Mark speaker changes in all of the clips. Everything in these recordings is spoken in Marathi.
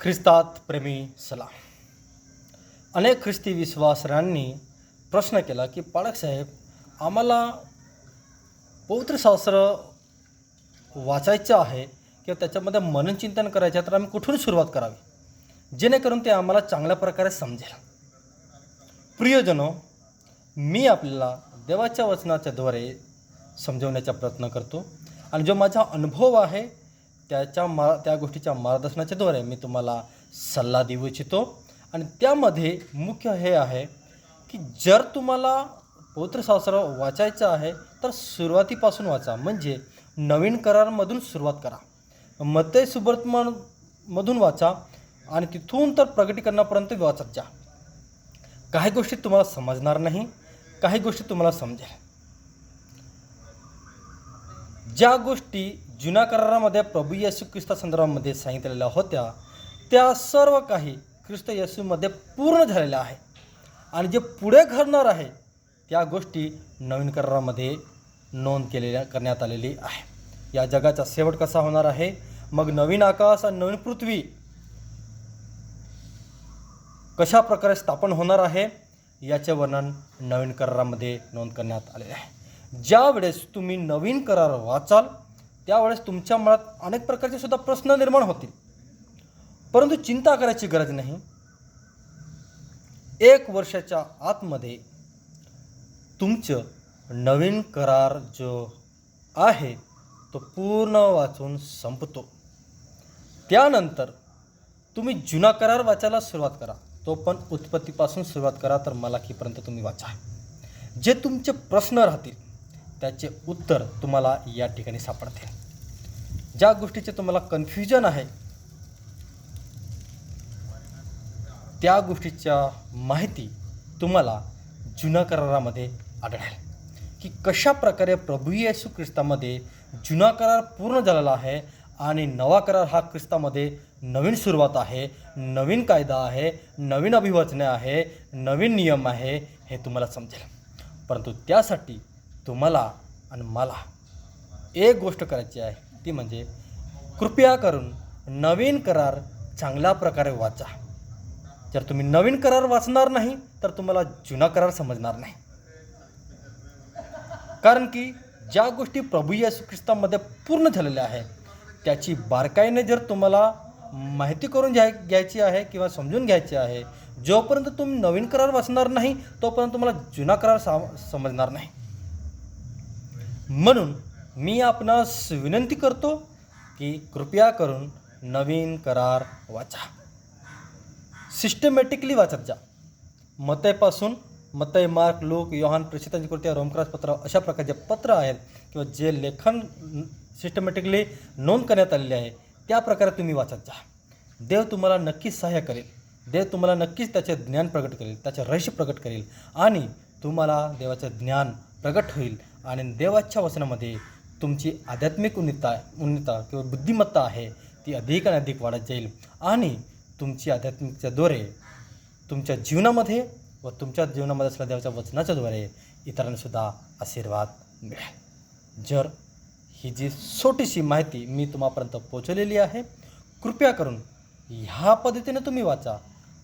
Speaker 1: ख्रिस्तात प्रेमी सलाम. अनेक ख्रिस्ती विश्वासरांनी प्रश्न केला की पाळकसाहेब आम्हाला पौत्रशास्त्र वाचायचं आहे किंवा त्याच्यामध्ये मननचिंतन करायचं आहे तर आम्ही कुठून सुरुवात करावी? जेणेकरून ते आम्हाला चांगल्या प्रकारे समजेल. प्रियजनो मी आपल्याला देवाच्या वचनाच्याद्वारे समजवण्याचा प्रयत्न करतो. आणि जो माझा अनुभव आहे त्याच्या मा त्या गोष्टीच्या मार्गदर्शनाच्याद्वारे मी तुम्हाला सल्ला देऊ इच्छितो. आणि त्यामध्ये मुख्य हे आहे की जर तुम्हाला पवित्रशास्त्र वाचायचं आहे तर सुरुवातीपासून वाचा. म्हणजे नवीन करारमधून सुरुवात करा. मते सुबर्तमान मधून वाचा आणि तिथून तर प्रगटीकरणापर्यंत वाचत जा. काही गोष्टी तुम्हाला समजणार नाही काही गोष्टी तुम्हाला समजेल. ज्या गोष्टी जुन्या करारामध्ये प्रभू येशू ख्रिस्ता संदर्भामध्ये सांगितलेल्या होत्या त्या सर्व काही ख्रिस्त येशूमध्ये पूर्ण झालेल्या आहे. आणि जे पुढे घडणार आहे त्या गोष्टी नवीन करारामध्ये नोंद केलेल्या करण्यात आलेली आहे. या जगाचा शेवट कसा होणार आहे? मग नवीन आकाश आणि नवीन पृथ्वी कशा प्रकारे स्थापन होणार आहे? याचे वर्णन नवीन करारामध्ये नोंद करण्यात आलेले आहे. ज्या वेळेस तुम्ही नवीन करार वाचाल त्यावेळेस तुमच्या मनात अनेक प्रकारचे सुद्धा प्रश्न निर्माण होतील. परंतु चिंता करायची गरज नाही. एक वर्षाच्या आतमध्ये तुमचं नवीन करार जो आहे तो पूर्ण वाचून संपतो. त्यानंतर तुम्ही जुना करार वाचायला सुरुवात करा. तो पण उत्पत्तीपासून सुरुवात करा तर मलाखीपर्यंत तुम्ही वाचा. जे तुमचे प्रश्न राहतील त्याचे उत्तर तुम्हाला या ठिकाणी सापडते. ज्या गोष्टीचे तुम्हाला कन्फ्युजन आहे त्या गोष्टीच्या माहिती तुम्हाला जुना करारामध्ये आढळेल. की कशा प्रकारे प्रभू येशू ख्रिस्तामध्ये जुना करार पूर्ण झालेला आहे आणि नवा करार हा ख्रिस्तामध्ये नवीन सुरुवात आहे नवीन कायदा आहे नवीन अभिवचने आहे नवीन नियम आहे हे तुम्हाला समजेल. परंतु त्यासाठी तुम्हाला आणि मला. एक गोष्ट करायची आहे ती म्हणजे कृपया करून नवीन करार चांगल्या प्रकारे वाचा. जर तुम्ही नवीन करार वाचणार नाही तर तुम्हाला जुना करार समजणार नाही. कारण की ज्या गोष्टी प्रभू या ख्रिस्तामध्ये पूर्ण झालेल्या आहे त्याची बारकाईने जर तुम्हाला माहिती करून घ्याय घ्यायची आहे किंवा समजून घ्यायची आहे जोपर्यंत तुम्ही नवीन करार वाचणार नाही तोपर्यंत तुम्हाला जुना करार सा समजणार नाही. म्हणून मी आपणास विनंती करतो की कृपया करून नवीन करार वाचा. सिस्टमॅटिकली वाचत जा. मतयपासून मतय मार्क लोक योहान प्रेषितांची कृती रोमक्रास पत्र अशा प्रकारचे पत्र आहेत किंवा जे लेखन सिस्टमॅटिकली नोंद करण्यात आलेले आहे त्या प्रकारे तुम्ही वाचत जा. देव तुम्हाला नक्कीच सहाय्य करेल. देव तुम्हाला नक्कीच त्याचे ज्ञान प्रकट करेल त्याचे रहस्य प्रकट करेल आणि तुम्हाला देवाचं ज्ञान प्रगट होईल. आणि देवाच्या वचनामध्ये तुमची आध्यात्मिक उन्नता उन्नता किंवा बुद्धिमत्ता आहे ती अधिक आणि अधिक वाढत जाईल. आणि तुमची आध्यात्मिकच्याद्वारे तुमच्या जीवनामध्ये व तुमच्या जीवनामध्ये असलेल्या देवाच्या वचनाच्याद्वारे इतरांनासुद्धा आशीर्वाद मिळेल. जर ही जी छोटीशी माहिती मी तुम्हापर्यंत पोचवलेली आहे कृपया करून ह्या पद्धतीने तुम्ही वाचा.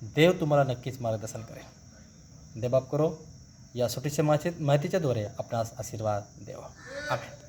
Speaker 1: देव तुम्हाला नक्कीच मार्गदर्शन करेल. देबाब करो. या सुटीच्या माहिती माहितीच्याद्वारे आपणास आशीर्वाद द्यावा आम्ही